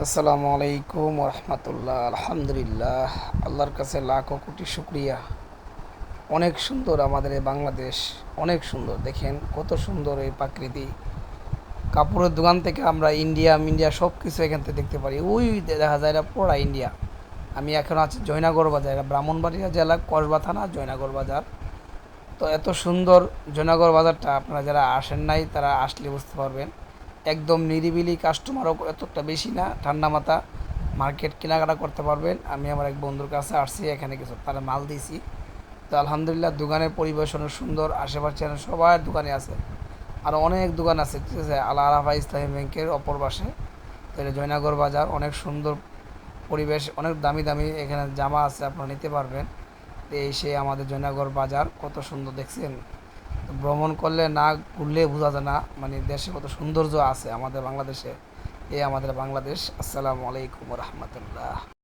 আসসালামু আলাইকুম রহমতুল্লাহ আলহামদুলিল্লাহ। আল্লাহর কাছে লাখো কোটি শুক্রিয়া। অনেক সুন্দর আমাদের এই বাংলাদেশ, অনেক সুন্দর। দেখেন, কত সুন্দর এই প্রাকৃতি। কাপড়ের দোকান থেকে আমরা ইন্ডিয়া ইন্ডিয়া সব কিছু এখান থেকে দেখতে পারি। ওই দেখা যায় এটা পুরা ইন্ডিয়া। আমি এখন আছি জয়নাগর বাজার ব্রাহ্মণবাড়িয়া জেলা, কসবা থানা, জয়নাগর বাজার। তো এত সুন্দর জয়নাগর বাজারটা আপনারা যারা আসেন নাই, তারা আসলে বুঝতে পারবেন। একদম নিরিবিলি কাস্টমারও এতটা বেশি না, ঠান্ডা মাথা মার্কেট কেনাকাটা করতে পারবেন। আমি আমার এক বন্ধুর কাছে আসছি, এখানে কিছু তারা মাল দিয়েছি তো আলহামদুলিল্লাহ, দোকানের পরিবেশনও সুন্দর, আশেপাশে সবার দোকানে আছে। আর অনেক দোকান আছে, ঠিক আছে, আলা আরাফা ইসলামী ব্যাংকের অপর পাশে। তো এটা জয়নগর বাজার, অনেক সুন্দর পরিবেশ, অনেক দামি দামি এখানে জামা আছে, আপনারা নিতে পারবেন। এই সে আমাদের জয়নগর বাজার, কত সুন্দর, দেখছেন? ভ্রমণ করলে না ঘুরলে বোঝা যায় না। মানে দেশে কত সৌন্দর্য আছে আমাদের বাংলাদেশে। এই আমাদের বাংলাদেশ। আসসালামু আলাইকুম রহমতুল্লাহ।